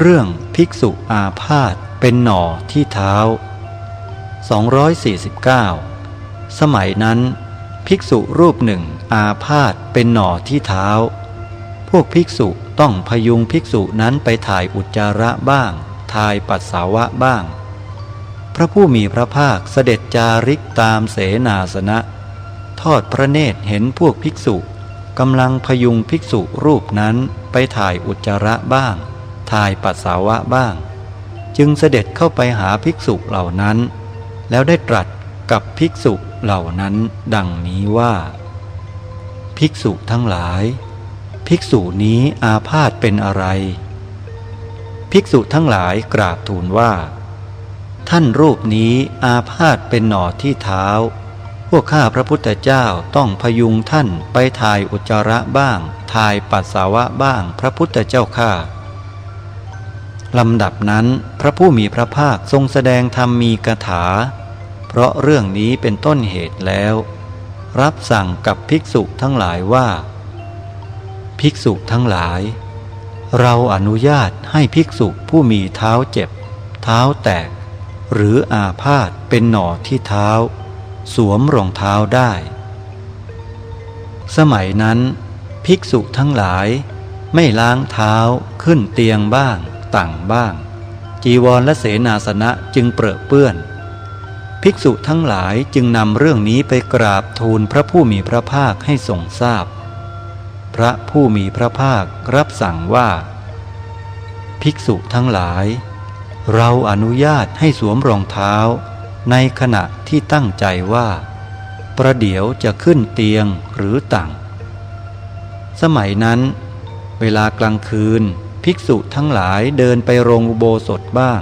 เรื่องภิกษุอาพาธเป็นหน่อที่เท้า 249 สมัยนั้น ภิกษุรูปหนึ่งอาพาธเป็นหน่อที่เท้า พวกภิกษุต้องพยุงภิกษุนั้นไปถ่ายอุจจาระบ้าง ถ่ายปัสสาวะบ้าง พระผู้มีพระภาคเสด็จจาริกตามเสนาสนะ ทอดพระเนตรเห็นพวกภิกษุกำลังพยุงภิกษุรูปนั้นไปถ่ายอุจจาระบ้าง ถ่ายปัสสาวะบ้าง จึงเสด็จเข้าไปหาภิกษุเหล่านั้น แล้วได้ตรัสกับภิกษุเหล่านั้นดังนี้ว่า ภิกษุทั้งหลาย ภิกษุนี้อาพาธเป็นอะไร ภิกษุทั้งหลายกราบทูลว่า ท่านรูปนี้อาพาธเป็นหน่อที่เท้า พวกข้าพระพุทธเจ้าต้องพยุงท่านไปถ่ายอุจจาระบ้าง ถ่ายปัสสาวะบ้างพระพุทธเจ้าข้า ลำดับนั้นพระผู้มีพระภาคทรงแสดงธรรมมีกถา เพราะเรื่องนี้เป็นต้นเหตุแล้ว รับสั่งกับภิกษุทั้งหลายว่า ภิกษุทั้งหลาย เราอนุญาตให้ภิกษุผู้มีเท้าเจ็บ เท้าแตก หรืออาพาธเป็นหน่อที่เท้า สวมรองเท้าได้ สมัยนั้น ภิกษุทั้งหลายไม่ล้างเท้าขึ้นเตียงบ้าง ต่างบ้าง จีวรและเสนาสนะจึงเปรอะเปื้อน ภิกษุทั้งหลายจึงนำเรื่องนี้ไปกราบทูลพระผู้มีพระภาคให้ทรงทราบพพระผู้มีพระภาครับสั่งว่า ภิกษุทั้งหลาย เราอนุญาตให้สวมรองเท้า ในขณะที่ตั้งใจว่า ประเดี๋ยวจะขึ้นเตียงหรือต่างสมัยนั้น เวลากลางคืน ภิกษุทั้งหลายเดินไปโรงอุโบสถบ้าง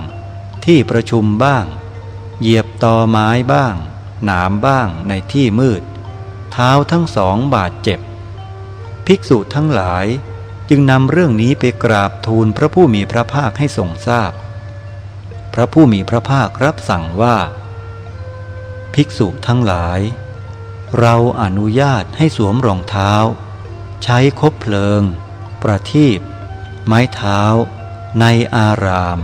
ที่ประชุมบ้าง เหยียบตอไม้บ้าง หนามบ้างในที่มืด เท้าทั้งสองบาดเจ็บ ภิกษุทั้งหลายจึงนำเรื่องนี้ไปกราบทูลพระผู้มีพระภาคให้ทรงทราบพพระผู้มีพระภาครับสั่งว่า ภิกษุทั้งหลาย เราอนุญาตให้สวมรองเท้า ใช้คบเพลิง ประทีป ไม้เท้า ในอาราม